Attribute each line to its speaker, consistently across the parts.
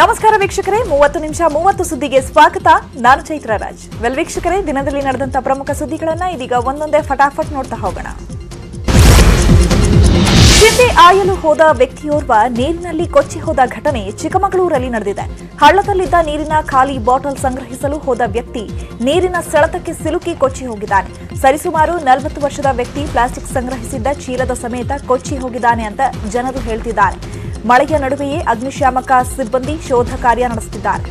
Speaker 1: ನಮಸ್ಕಾರ ವೀಕ್ಷಕರೇ, ಮೂವತ್ತು ನಿಮಿಷ, ಮೂವತ್ತು ಸುದ್ದಿಗೆ ಸ್ವಾಗತ. ನಾನು ಚೈತ್ರ ರಾಜ್. ವೆಲ್ ವೀಕ್ಷಕರೇ, ದಿನದಲ್ಲಿ ನಡೆದಂತಹ ಪ್ರಮುಖ ಸುದ್ದಿಗಳನ್ನ ಇದೀಗ ಒಂದೊಂದೇ ಫಟಾಫಟ್ ನೋಡ್ತಾ ಹೋಗೋಣ. ಚಿಂತೆ ಆಯಲು ಹೋದ ವ್ಯಕ್ತಿಯೋರ್ವ ನೀರಿನಲ್ಲಿ ಕೊಚ್ಚಿ ಹೋದ ಘಟನೆ ಚಿಕ್ಕಮಗಳೂರಲ್ಲಿ ನಡೆದಿದೆ. ಹಳ್ಳದಲ್ಲಿದ್ದ ನೀರಿನ ಖಾಲಿ ಬಾಟಲ್ ಸಂಗ್ರಹಿಸಲು ಹೋದ ವ್ಯಕ್ತಿ ನೀರಿನ ಸೆಳೆತಕ್ಕೆ ಸಿಲುಕಿ ಕೊಚ್ಚಿ ಹೋಗಿದ್ದಾನೆ. ಸರಿಸುಮಾರು ನಲವತ್ತು ವರ್ಷದ ವ್ಯಕ್ತಿ ಪ್ಲಾಸ್ಟಿಕ್ ಸಂಗ್ರಹಿಸಿದ್ದ ಚೀಲದ ಸಮೇತ ಕೊಚ್ಚಿ ಹೋಗಿದ್ದಾನೆ ಅಂತ ಜನರು ಹೇಳ್ತಿದ್ದಾರೆ. ಮಳೆಯ ನಡುವೆಯೇ ಅಗ್ನಿಶಾಮಕ ಸಿಬ್ಬಂದಿ ಶೋಧ ಕಾರ್ಯ ನಡೆಸುತ್ತಿದ್ದಾರೆ.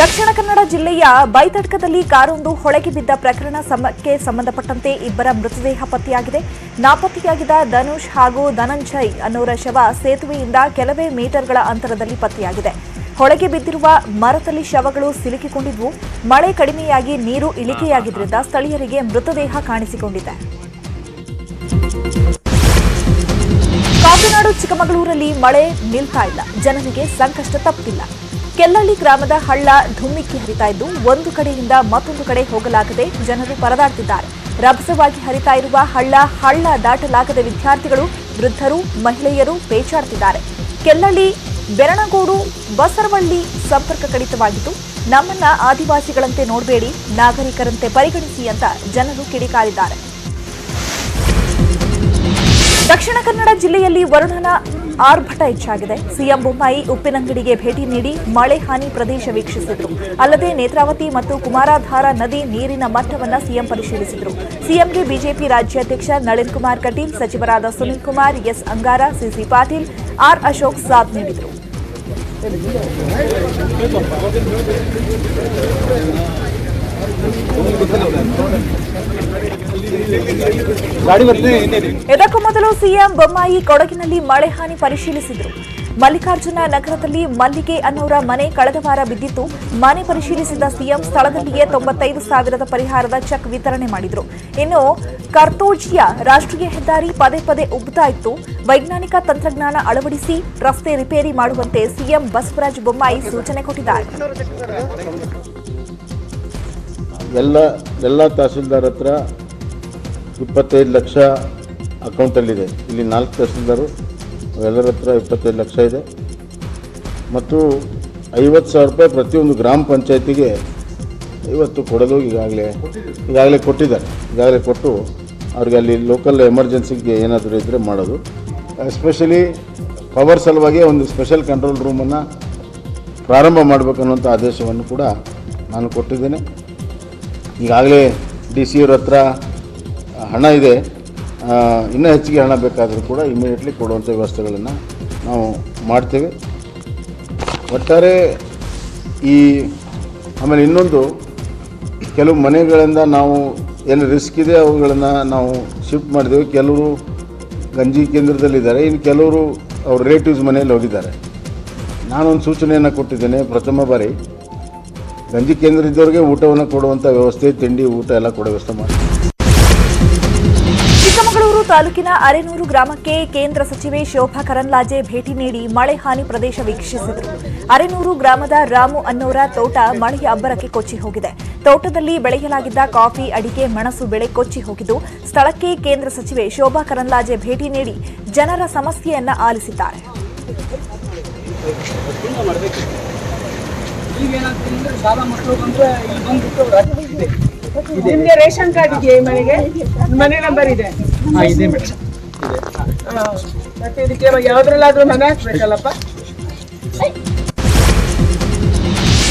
Speaker 1: ದಕ್ಷಿಣ ಕನ್ನಡ ಜಿಲ್ಲೆಯ ಬೈತಡ್ಕದಲ್ಲಿ ಕಾರೊಂದು ಹೊಳೆಗೆ ಬಿದ್ದ ಪ್ರಕರಣ ಸಮಕ್ಕೆ ಸಂಬಂಧಪಟ್ಟಂತೆ ಇಬ್ಬರ ಮೃತದೇಹ ಪತ್ತೆಯಾಗಿದೆ. ನಾಪತ್ತೆಯಾಗಿದ್ದ ಧನುಷ್ ಹಾಗೂ ಧನಂಜಯ್ ಅನ್ನೋರ ಶವ ಸೇತುವೆಯಿಂದ ಕೆಲವೇ ಮೀಟರ್ಗಳ ಅಂತರದಲ್ಲಿ ಪತ್ತೆಯಾಗಿದೆ. ಹೊಳೆಗೆ ಬಿದ್ದಿರುವ ಮರದಲ್ಲಿ ಶವಗಳು ಸಿಲುಕಿಕೊಂಡಿದ್ವು. ಮಳೆ ಕಡಿಮೆಯಾಗಿ ನೀರು ಇಳಿಕೆಯಾಗಿದ್ದರಿಂದ ಸ್ಥಳೀಯರಿಗೆ ಮೃತದೇಹ ಕಾಣಿಸಿಕೊಂಡಿದೆ. ಕಾಕನಾಡು, ಚಿಕ್ಕಮಗಳೂರಲ್ಲಿ ಮಳೆ ನಿಲ್ತಾ ಇಲ್ಲ. ಜನರಿಗೆ ಸಂಕಷ್ಟ ತಪ್ಪಿಲ್ಲ. ಕೆಲ್ಲಳ್ಳಿ ಗ್ರಾಮದ ಹಳ್ಳ ಧುಮ್ಮಿಕ್ಕಿ ಹರಿತಾ ಇದ್ದು, ಒಂದು ಕಡೆಯಿಂದ ಮತ್ತೊಂದು ಕಡೆ ಹೋಗಲಾಗದೆ ಜನರು ಪರದಾಡ್ತಿದ್ದಾರೆ. ರಭಸವಾಗಿ ಹರಿತಾ ಇರುವ ಹಳ್ಳ ಹಳ್ಳ ದಾಟಲಾಗದ ವಿದ್ಯಾರ್ಥಿಗಳು, ವೃದ್ಧರು, ಮಹಿಳೆಯರು ಪೇಚಾಡ್ತಿದ್ದಾರೆ. ಕೆಲ್ಲಳ್ಳಿ ಬೆರಣಗೋಡು, ಬಸರವಳ್ಳಿ ಸಂಪರ್ಕ ಕಡಿತವಾಗಿದ್ದು, ನಮ್ಮನ್ನ ಆದಿವಾಸಿಗಳಂತೆ ನೋಡಬೇಡಿ, ನಾಗರಿಕರಂತೆ ಪರಿಗಣಿಸಿ ಅಂತ ಜನರು ಕಿಡಿಕಾರಿದ್ದಾರೆ. ದಕ್ಷಿಣ ಕನ್ನಡ ಜಿಲ್ಲೆಯಲ್ಲಿ ವರುಣನ ಆರ್ಭಟ ಹೆಚ್ಚಾಗಿದೆ. ಸಿಎಂ ಬೊಮ್ಮಾಯಿ ಉಪ್ಪಿನಂಗಡಿಗೆ ಭೇಟಿ ನೀಡಿ ಮಳೆ ಹಾನಿ ಪ್ರದೇಶ ವೀಕ್ಷಿಸಿದರು. ಅಲ್ಲದೆ ನೇತ್ರಾವತಿ ಮತ್ತು ಕುಮಾರಾಧಾರ ನದಿ ನೀರಿನ ಮಟ್ಟವನ್ನು ಸಿಎಂ ಪರಿಶೀಲಿಸಿದರು. ಸಿಎಂಗೆ ಬಿಜೆಪಿ ರಾಜ್ಯಾಧ್ಯಕ್ಷ ನಳಿನ್ ಕುಮಾರ್ ಕಟೀಲ್, ಸಚಿವರಾದ Sunil Kumar, S Angara C C Patil, R Ashok ಸಾಥ್ ನೀಡಿದರು. ಇದಕ್ಕೂ ಮೊದಲು ಸಿಎಂ ಬೊಮ್ಮಾಯಿ ಕೊಡಗಿನಲ್ಲಿ ಮಳೆ ಹಾನಿ ಪರಿಶೀಲಿಸಿದರು. ಮಲ್ಲಿಕಾರ್ಜುನ ನಗರದಲ್ಲಿ ಮಲ್ಲಿಗೆ ಅನ್ನೋರ ಮನೆ ಕಳೆದ ವಾರ ಬಿದ್ದಿತ್ತು. ಮನೆ ಪರಿಶೀಲಿಸಿದ ಸಿಎಂ ಸ್ಥಳದಲ್ಲಿಯೇ ತೊಂಬತ್ತೈದು ಸಾವಿರದ ಪರಿಹಾರದ ಚೆಕ್ ವಿತರಣೆ ಮಾಡಿದರು. ಇನ್ನು ಕರ್ತೋಜಿಯ ರಾಷ್ಟ್ರೀಯ ಹೆದ್ದಾರಿ ಪದೇ ಪದೇ ಉಬ್ತಾ ಇತ್ತು. ವೈಜ್ಞಾನಿಕ ತಂತ್ರಜ್ಞಾನ ಅಳವಡಿಸಿ ರಸ್ತೆ ರಿಪೇರಿ ಮಾಡುವಂತೆ ಸಿಎಂ ಬಸವರಾಜ ಬೊಮ್ಮಾಯಿ ಸೂಚನೆ ಕೊಟ್ಟಿದ್ದಾರೆ.
Speaker 2: ಎಲ್ಲ ಎಲ್ಲ ತಹಸೀಲ್ದಾರ್ ಹತ್ರ ಇಪ್ಪತ್ತೈದು ಲಕ್ಷ ಅಕೌಂಟಲ್ಲಿದೆ. ಇಲ್ಲಿ ನಾಲ್ಕು ತಹಸೀಲ್ದಾರು ಎಲ್ಲರ ಹತ್ರ ಇಪ್ಪತ್ತೈದು ಲಕ್ಷ ಇದೆ. ಮತ್ತು ಐವತ್ತು ಸಾವಿರ ರೂಪಾಯಿ ಪ್ರತಿಯೊಂದು ಗ್ರಾಮ ಪಂಚಾಯತಿಗೆ ಇವತ್ತು ಕೊಡೋದು ಈಗಾಗಲೇ ಈಗಾಗಲೇ ಕೊಟ್ಟಿದ್ದಾರೆ. ಈಗಾಗಲೇ ಕೊಟ್ಟು ಅವ್ರಿಗೆ ಅಲ್ಲಿ ಲೋಕಲ್ ಎಮರ್ಜೆನ್ಸಿಗೆ ಏನಾದರೂ ಇದ್ದರೆ ಮಾಡೋದು. ಎಸ್ಪೆಷಲಿ ಪವರ್ ಸಲುವಾಗಿ ಒಂದು ಸ್ಪೆಷಲ್ ಕಂಟ್ರೋಲ್ ರೂಮನ್ನು ಪ್ರಾರಂಭ ಮಾಡಬೇಕನ್ನುವಂಥ ಆದೇಶವನ್ನು ಕೂಡ ನಾನು ಕೊಟ್ಟಿದ್ದೇನೆ. ಈಗಾಗಲೇ ಡಿ ಸಿ ಹತ್ರ ಹಣ ಇದೆ. ಇನ್ನೂ ಹೆಚ್ಚಿಗೆ ಹಣ ಬೇಕಾದರೂ ಕೂಡ ಇಮಿಡಿಯೇಟ್ಲಿ ಕೊಡುವಂಥ ವ್ಯವಸ್ಥೆಗಳನ್ನು ನಾವು ಮಾಡ್ತೇವೆ. ಒಟ್ಟಾರೆ ಈ, ಆಮೇಲೆ ಇನ್ನೊಂದು, ಕೆಲವು ಮನೆಗಳಿಂದ ನಾವು ಏನು ರಿಸ್ಕ್ ಇದೆ ಅವುಗಳನ್ನು ನಾವು ಶಿಫ್ಟ್ ಮಾಡಿದ್ದೇವೆ ಕೆಲವರು ಗಂಜಿ ಕೇಂದ್ರದಲ್ಲಿದ್ದಾರೆ, ಇನ್ನು ಕೆಲವರು ಅವ್ರ ರಿಲೇಟಿವ್ಸ್ ಮನೆಯಲ್ಲಿ ಹೋಗಿದ್ದಾರೆ. ನಾನೊಂದು ಸೂಚನೆಯನ್ನು ಕೊಟ್ಟಿದ್ದೇನೆ, ಪ್ರಥಮ ಬಾರಿ. ಗಂಜಿ ಕೇಂದ್ರ ಇದ್ದವರಿಗೆ ಊಟವನ್ನು ಕೊಡುವಂಥ ವ್ಯವಸ್ಥೆ, ತಿಂಡಿ, ಊಟ ಎಲ್ಲ ಕೊಡೋ ವ್ಯವಸ್ಥೆ ಮಾಡಿ
Speaker 1: ತಾಲೂಕಿನ ಅರೆನೂರು ಗ್ರಾಮಕ್ಕೆ ಕೇಂದ್ರ ಸಚಿವೆ ಶೋಭಾ ಕರಂದ್ಲಾಜೆ ಭೇಟಿ ನೀಡಿ ಮಳೆ ಹಾನಿ ಪ್ರದೇಶ ವೀಕ್ಷಿಸಿದರು. ಅರೆನೂರು ಗ್ರಾಮದ ರಾಮು ಅನ್ನೋರ ತೋಟ ಮಳೆಯ ಅಬ್ಬರಕ್ಕೆ ಕೊಚ್ಚಿ ಹೋಗಿದೆ. ತೋಟದಲ್ಲಿ ಬೆಳೆಯಲಾಗಿದ್ದ ಕಾಫಿ, ಅಡಿಕೆ, ಮೆಣಸು ಬೆಳೆ ಕೊಚ್ಚಿ ಹೋಗಿದ್ದು, ಸ್ಥಳಕ್ಕೆ ಕೇಂದ್ರ ಸಚಿವೆ ಶೋಭಾ ಕರಂದ್ಲಾಜೆ ಭೇಟಿ ನೀಡಿ ಜನರ ಸಮಸ್ಯೆಯನ್ನ ಆಲಿಸಿದ್ದಾರೆ.
Speaker 3: ರೇಷನ್ ಕಾರ್ಡ್ ಇದೆಯಾ ಮನೆಗೆ? ಮನೆ ನಂಬರ್ ಇದೆ.
Speaker 4: ಇದೆ ಮೇಡಮ್.
Speaker 3: ಆಗಿದೆ ಮತ್ತೆ ಇದಕ್ಕೆ ಯಾವ್ದ್ರಲ್ಲಾದ್ರೂ ಮನೆ ಹಾಕ್ಬೇಕಲ್ಲಪ್ಪ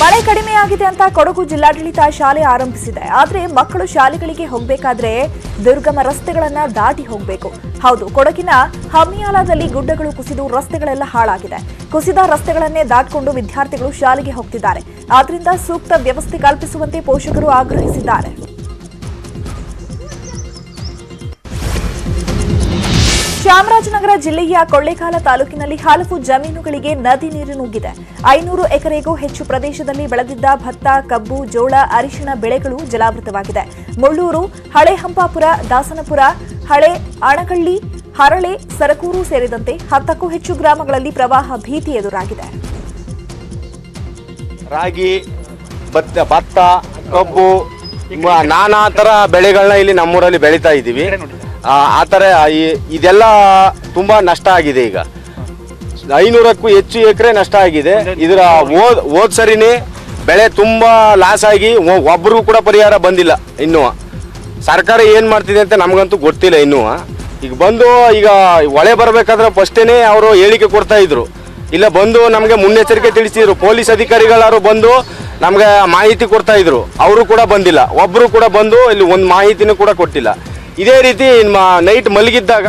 Speaker 1: ಮಳೆ ಕಡಿಮೆಯಾಗಿದೆ ಅಂತ ಕೊಡಗು ಜಿಲ್ಲಾಡಳಿತ ಶಾಲೆ ಆರಂಭಿಸಿದೆ. ಆದ್ರೆ ಮಕ್ಕಳು ಶಾಲೆಗಳಿಗೆ ಹೋಗಬೇಕಾದ್ರೆ ದುರ್ಗಮ ರಸ್ತೆಗಳನ್ನ ದಾಟಿ ಹೋಗಬೇಕು. ಹೌದು ಕೊಡಗಿನ ಹಮಿಯಾಲದಲ್ಲಿ ಗುಡ್ಡಗಳು ಕುಸಿದು ರಸ್ತೆಗಳೆಲ್ಲ ಹಾಳಾಗಿದೆ. ಕುಸಿದ ರಸ್ತೆಗಳನ್ನೇ ದಾಟಿಕೊಂಡು ವಿದ್ಯಾರ್ಥಿಗಳು ಶಾಲೆಗೆ ಹೋಗ್ತಿದ್ದಾರೆ. ಆದ್ರಿಂದ ಸೂಕ್ತ ವ್ಯವಸ್ಥೆ ಕಲ್ಪಿಸುವಂತೆ ಪೋಷಕರು ಆಗ್ರಹಿಸಿದ್ದಾರೆ. ಚಾಮರಾಜನಗರ ಜಿಲ್ಲೆಯ ಕೊಳ್ಳೇಗಾಲ ತಾಲೂಕಿನಲ್ಲಿ ಹಲವು ಜಮೀನುಗಳಿಗೆ ನದಿ ನೀರು ನುಗ್ಗಿದೆ. ಐನೂರು ಎಕರೆಗೂ ಹೆಚ್ಚು ಪ್ರದೇಶದಲ್ಲಿ ಬೆಳೆದಿದ್ದ ಭತ್ತ, ಕಬ್ಬು, ಜೋಳ, ಅರಿಶಿಣ ಬೆಳೆಗಳು ಜಲಾವೃತವಾಗಿದೆ. ಮುಳ್ಳೂರು ಹಳೆ ಹಂಪಾಪುರ ದಾಸನಪುರ, ಹಳೆ ಅಣಕಳ್ಳಿ ಹರಳೆ, ಸರಕೂರು ಸೇರಿದಂತೆ ಹತ್ತಕ್ಕೂ ಹೆಚ್ಚು ಗ್ರಾಮಗಳಲ್ಲಿ ಪ್ರವಾಹ ಭೀತಿ ಎದುರಾಗಿದೆ.
Speaker 5: ರಾಗಿ, ಭತ್ತ ಕಬ್ಬು ನಾನಾ ತರ ಬೆಳೆಗಳನ್ನ ಇಲ್ಲಿ ನಮ್ಮೂರಲ್ಲಿ ಬೆಳೀತಾ ಇದ್ದೀವಿ. ಆ ಥರ ಇದೆಲ್ಲ ತುಂಬ ನಷ್ಟ ಆಗಿದೆ ಈಗ. ಐನೂರಕ್ಕೂ ಹೆಚ್ಚು ಎಕರೆ ನಷ್ಟ ಆಗಿದೆ. ಇದರ ಓದ್ ಹೋದ್ ಸರಿನೇ ಬೆಳೆ ತುಂಬ ಲಾಸ್ ಆಗಿ ಒ- ಒಬ್ರಿಗೂ ಕೂಡ ಪರಿಹಾರ ಬಂದಿಲ್ಲ ಇನ್ನೂ ಸರ್ಕಾರ ಏನು ಮಾಡ್ತಿದೆ ಅಂತ ನಮಗಂತೂ ಗೊತ್ತಿಲ್ಲ ಇನ್ನೂ ಈಗ ಬಂದು ಈಗ ಹೊಳೆ ಬರಬೇಕಾದ್ರೆ ಫಸ್ಟೇನೆ ಅವರು ಹೇಳಿಕೆ ಕೊಡ್ತಾ ಇದ್ರು. ಇಲ್ಲ ಬಂದು ನಮಗೆ ಮುನ್ನೆಚ್ಚರಿಕೆ ತಿಳಿಸಿದ್ರು. ಪೊಲೀಸ್ ಅಧಿಕಾರಿಗಳಾರು ಬಂದು ನಮಗೆ ಮಾಹಿತಿ ಕೊಡ್ತಾ ಇದ್ರು. ಅವರು ಕೂಡ ಬಂದಿಲ್ಲ. ಒಬ್ಬರು ಕೂಡ ಬಂದು ಇಲ್ಲಿ ಒಂದು ಮಾಹಿತಿನೂ ಕೂಡ ಕೊಟ್ಟಿಲ್ಲ. ಇದೇ ರೀತಿ ನೈಟ್ ಮಲಗಿದ್ದಾಗ?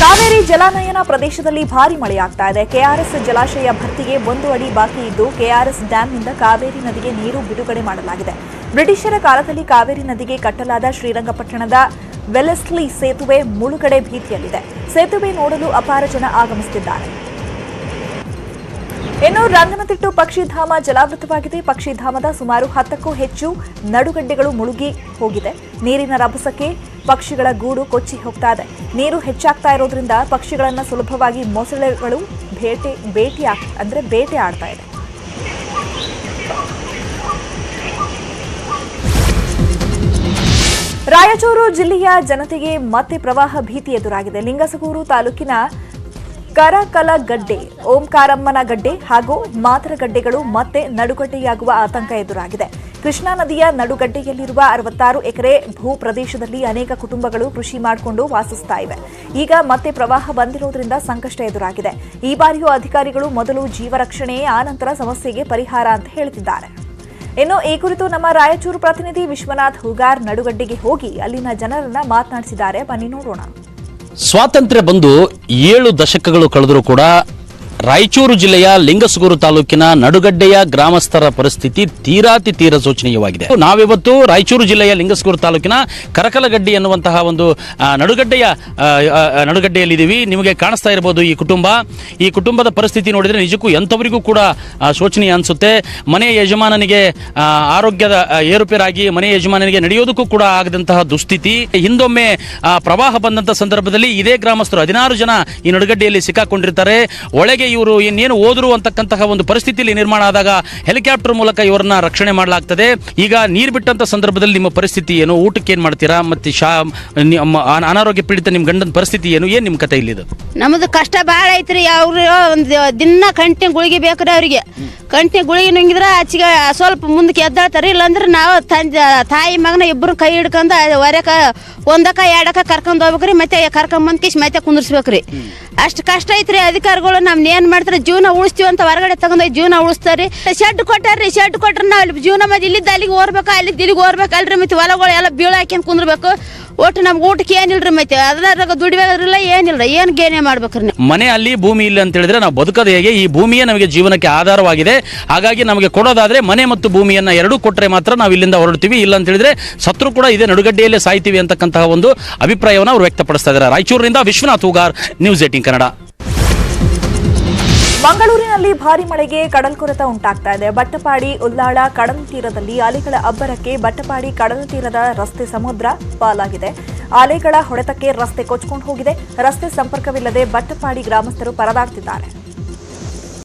Speaker 1: ಕಾವೇರಿ ಜಲಾನಯನ ಪ್ರದೇಶದಲ್ಲಿ ಭಾರಿ ಮಳೆಯಾಗ್ತಾ ಇದೆ. ಕೆಆರ್ಎಸ್ ಜಲಾಶಯ ಭರ್ತಿಗೆ ಒಂದು ಅಡಿ ಬಾಕಿ ಇದ್ದು, ಕೆಆರ್ಎಸ್ ಡ್ಯಾಂನಿಂದ ಕಾವೇರಿ ನದಿಗೆ ನೀರು ಬಿಡುಗಡೆ ಮಾಡಲಾಗಿದೆ. ಬ್ರಿಟಿಷರ ಕಾಲದಲ್ಲಿ ಕಾವೇರಿ ನದಿಗೆ ಕಟ್ಟಲಾದ ಶ್ರೀರಂಗಪಟ್ಟಣದ ವೆಲೆಸ್ಲಿ ಸೇತುವೆ ಮುಳುಗಡೆ ಭೀತಿಯಲ್ಲಿದೆ. ಸೇತುವೆ ನೋಡಲು ಅಪಾರ ಜನ ಆಗಮಿಸುತ್ತಿದ್ದಾರೆ. ಇನ್ನು ರಂಗನತಿಟ್ಟು ಪಕ್ಷಿಧಾಮ ಜಲಾವೃತವಾಗಿದೆ. ಪಕ್ಷಿಧಾಮದ ಸುಮಾರು ಹತ್ತಕ್ಕೂ ಹೆಚ್ಚು ನಡುಗಡ್ಡೆಗಳು ಮುಳುಗಿ ಹೋಗಿದೆ. ನೀರಿನ ರಭಸಕ್ಕೆ ಪಕ್ಷಿಗಳ ಗೂಡು ಕೊಚ್ಚಿ ಹೋಗ್ತಾ ಇದೆ. ನೀರು ಹೆಚ್ಚಾಗ್ತಾ ಇರೋದ್ರಿಂದ ಪಕ್ಷಿಗಳನ್ನ ಸುಲಭವಾಗಿ ಮೊಸಳೆಗಳು ಭೇಟಿ ಭೇಟಿ ಅಂದ್ರೆ ಬೇಟೆ ಆಡ್ತಾ ಇದೆ. ರಾಯಚೂರು ಜಿಲ್ಲೆಯ ಜನತೆಗೆ ಮತ್ತೆ ಪ್ರವಾಹ ಭೀತಿ ಎದುರಾಗಿದೆ. ಲಿಂಗಸಗೂರು ತಾಲೂಕಿನ ಕರಕಲಗಡ್ಡೆ ಓಂಕಾರಮ್ಮನ ಗಡ್ಡೆ ಹಾಗೂ ಮಾತರಗಡ್ಡೆಗಳು ಮತ್ತೆ ನಡುಗಡ್ಡೆಯಾಗುವ ಆತಂಕ ಎದುರಾಗಿದೆ. ಕೃಷ್ಣಾ ನದಿಯ ನಡುಗಡ್ಡೆಯಲ್ಲಿರುವ ಅರವತ್ತಾರು ಎಕರೆ ಭೂ ಪ್ರದೇಶದಲ್ಲಿ ಅನೇಕ ಕುಟುಂಬಗಳು ಕೃಷಿ ಮಾಡಿಕೊಂಡು ವಾಸಿಸ್ತಾ ಇವೆ. ಈಗ ಮತ್ತೆ ಪ್ರವಾಹ ಬಂದಿರುವುದರಿಂದ ಸಂಕಷ್ಟ ಎದುರಾಗಿದೆ. ಈ ಬಾರಿಯೂ ಅಧಿಕಾರಿಗಳು ಮೊದಲು ಜೀವ ರಕ್ಷಣೆ ಆನಂತರ ಸಮಸ್ಯೆಗೆ ಪರಿಹಾರ ಅಂತ ಹೇಳ್ತಿದ್ದಾರೆ. ಇನ್ನು ಈ ಕುರಿತು ನಮ್ಮ ರಾಯಚೂರು ಪ್ರತಿನಿಧಿ ವಿಶ್ವನಾಥ್ ಹುಗಾರ್ ನಡುಗಡ್ಡೆಗೆ ಹೋಗಿ ಅಲ್ಲಿನ ಜನರನ್ನ ಮಾತನಾಡಿಸಿದ್ದಾರೆ. ಬನ್ನಿ ನೋಡೋಣ.
Speaker 6: ಸ್ವಾತಂತ್ರ್ಯ ಬಂದು ಏಳು ದಶಕಗಳು ಕಳೆದರೂ ಕೂಡ ರಾಯಚೂರು ಜಿಲ್ಲೆಯ ಲಿಂಗಸಗೂರು ತಾಲೂಕಿನ ನಡುಗಡ್ಡೆಯ ಗ್ರಾಮಸ್ಥರ ಪರಿಸ್ಥಿತಿ ತೀರಾತಿ ತೀರ ಶೋಚನೀಯವಾಗಿದೆ. ನಾವಿವತ್ತು ರಾಯಚೂರು ಜಿಲ್ಲೆಯ ಲಿಂಗಸಗೂರು ತಾಲೂಕಿನ ಕರಕಲಗಡ್ಡಿ ಎನ್ನುವಂತಹ ಒಂದು ನಡುಗಡ್ಡೆಯ ನಡುಗಡ್ಡೆಯಲ್ಲಿ ನಡುಗಡ್ಡೆಯಲ್ಲಿದ್ದೀವಿ. ನಿಮಗೆ ಕಾಣಿಸ್ತಾ ಇರಬಹುದು ಈ ಕುಟುಂಬ. ಈ ಕುಟುಂಬದ ಪರಿಸ್ಥಿತಿ ನೋಡಿದ್ರೆ ನಿಜಕ್ಕೂ ಎಂಥವರಿಗೂ ಕೂಡ ಶೋಚನೀಯ ಅನಿಸುತ್ತೆ. ಮನೆಯ ಯಜಮಾನನಿಗೆ ಆರೋಗ್ಯದ ಏರುಪೇರಾಗಿ ಮನೆಯ ಯಜಮಾನನಿಗೆ ನಡೆಯೋದಕ್ಕೂ ಕೂಡ ಆಗದಂತಹ ದುಸ್ಥಿತಿ. ಹಿಂದೊಮ್ಮೆ ಪ್ರವಾಹ ಬಂದಂತಹ ಸಂದರ್ಭದಲ್ಲಿ ಇದೇ ಗ್ರಾಮಸ್ಥರು ಹದಿನಾರು ಜನ ಈ ನಡುಗಡ್ಡೆಯಲ್ಲಿ ಸಿಕ್ಕಾಕೊಂಡಿರ್ತಾರೆ. ಒಳಗೆ ಇವರು ಇನ್ನೇನು ಹೋದ್ರು ಅಂತಕ್ಕಂತಹ ಒಂದು ಪರಿಸ್ಥಿತಿಯಲ್ಲಿ ನಿರ್ಮಾಣ ಆದಾಗ ಹೆಲಿಕಾಪ್ಟರ್ ಮೂಲಕ ಇವರನ್ನ ರಕ್ಷಣೆ ಮಾಡಲಾಗ್ತದೆ. ಈಗ ನೀರು ಬಿಟ್ಟಂತ ಸಂದರ್ಭದಲ್ಲಿ ನಿಮ್ಮ ಪರಿಸ್ಥಿತಿ ಏನು? ಊಟಕ್ಕೆ ಏನ್ ಮಾಡ್ತೀರಾ? ಮತ್ತೆ ಶಾ ಅನಾರೋಗ್ಯ ಪೀಡಿತ ನಿಮ್ಮ ಗಂಡನ ಪರಿಸ್ಥಿತಿ ಏನು? ಏನ್ ನಿಮ್ಮ ಕತೆ ಇಲ್ಲಿದು?
Speaker 7: ನಮ್ದು ಕಷ್ಟ ಭಾಳ ಐತ್ರಿ. ಅವ್ರು ಒಂದು ದಿನ ಕಂಟಿನ ಗುಳಿಗೆ ಬೇಕ್ರಿ ಅವ್ರಿಗೆ. ಕಂಟಿನ ಗುಳಿಗೆ ನುಂಗಿದ್ರೆ ಆಚೆಗೆ ಸ್ವಲ್ಪ ಮುಂದಕ್ಕೆ ಎದ್ದಾಳ್ತಾರೆ. ಇಲ್ಲಾಂದ್ರೆ ನಾವು ತಾಯಿ ಮಗನ ಇಬ್ಬರು ಕೈ ಹಿಡ್ಕೊಂಡು ಹೊರಕ, ಒಂದಕ್ಕ, ಎರಡಕ್ಕ ಕರ್ಕೊಂಡ್ ಹೋಗ್ಬೇಕ್ರಿ. ಮತ್ತೆ ಕರ್ಕೊಂಡ್ ಬಂದ್ ಕಿಶ್ ಮತ್ತೆ ಕುಂದಿರ್ಸ್ಬೇಕ್ರಿ. ಅಷ್ಟು ಕಷ್ಟ ಐತ್ರಿ ಅಧಿಕಾರಿಗಳು ನಮ್ನ ಏನ್ ಮಾಡ್ತಾರೆ, ಜೀವನ ಉಳಿಸ್ತೀವಿ ಅಂತ ಹೊರಗಡೆ ತಗೊಂಡೋಗಿ ಜೀವನ ಉಳಿಸ್ತಾರೆ. ಶೆಡ್ ಕೊಟ್ಟಾರ್ರಿ, ಶೆಡ್ ಕೊಟ್ರೆ ನಾವು ಜೀವನ ಮತ್ತೆ ಇಲ್ಲಿದ್ದ ಅಲ್ಲಿಗೆ ಓರ್ಬೇಕು ಅಲ್ಲಿ ಇಲ್ಲಿಗೆ ಓರ್ಬೇಕಲ್ರಿ ಮತ್ತೆ ಹೊಲಗಳು ಎಲ್ಲ ಬೀಳ ಹಾಕ್ಯಂಡ್ ಕುಂದ್ರಬೇಕು. ಒಟ್ಟು ನಮ್ಗೆ ಊಟಕ್ಕೆ ಏನಿಲ್ರಿ ಮೈತೆ? ಅದ್ರಾಗ ದುಡಿಬೇಕಾದ್ರಿಲ್ಲ ಏನಿಲ್ಲ ಏನು ಗೇನೆ ಮಾಡ್ಬೇಕ್ರಿ
Speaker 6: ಮನೆ ಅಲ್ಲಿ ಭೂಮಿ ಇಲ್ಲ ಅಂತ ಹೇಳಿದ್ರೆ ನಾವು ಬದುಕೋದು ಹೇಗೆ? ಈ ಭೂಮಿಯೇ ನಮಗೆ ಜೀವನಕ್ಕೆ ಆಧಾರವಾಗಿದೆ. ಹಾಗಾಗಿ ನಮಗೆ ಕೊಡೋದಾದ್ರೆ ಮನೆ ಮತ್ತು ಭೂಮಿಯನ್ನ ಎರಡೂ ಕೊಟ್ಟರೆ ಮಾತ್ರ ನಾವು ಇಲ್ಲಿಂದ ಹೊರಡ್ತೀವಿ. ಇಲ್ಲ ಅಂತ ಹೇಳಿದ್ರೆ ಸತ್ರು ಕೂಡ ಇದೇ ನಡುಗಡ್ಡೆಯಲ್ಲೇ ಸಾಯ್ತೀವಿ ಅಂತಕ್ಕಂತಹ ಒಂದು ಅಭಿಪ್ರಾಯವನ್ನು ಅವರು ವ್ಯಕ್ತಪಡಿಸ್ತಾ ಇದ್ದಾರೆ. ರಾಯಚೂರಿನಿಂದ ವಿಶ್ವನಾಥ್ ಹೂಗಾರ್ ನ್ಯೂಸ್ ಏಟಿಂಗ್ ಕನ್ನಡ.
Speaker 1: ಮಂಗಳೂರಿನಲ್ಲಿ ಭಾರಿ ಮಳೆಗೆ ಕಡಲ್ಕೊರೆತ ಉಂಟಾಗ್ತಾ ಇದೆ. ಬಟ್ಟಪಾಡಿ, ಉಲ್ಲಾಳ ಕಡಲ ತೀರದಲ್ಲಿ ಅಲೆಗಳ ಅಬ್ಬರಕ್ಕೆ ಬಟ್ಟಪಾಡಿ ಕಡಲ ತೀರದ ರಸ್ತೆ ಸಮುದ್ರ ಪಾಲಾಗಿದೆ. ಅಲೆಗಳ ಹೊಡೆತಕ್ಕೆ ರಸ್ತೆ ಕೊಚ್ಕೊಂಡು ಹೋಗಿದೆ. ರಸ್ತೆ ಸಂಪರ್ಕವಿಲ್ಲದೆ ಬಟ್ಟಪಾಡಿ ಗ್ರಾಮಸ್ಥರು ಪರದಾಡ್ತಿದ್ದಾರೆ.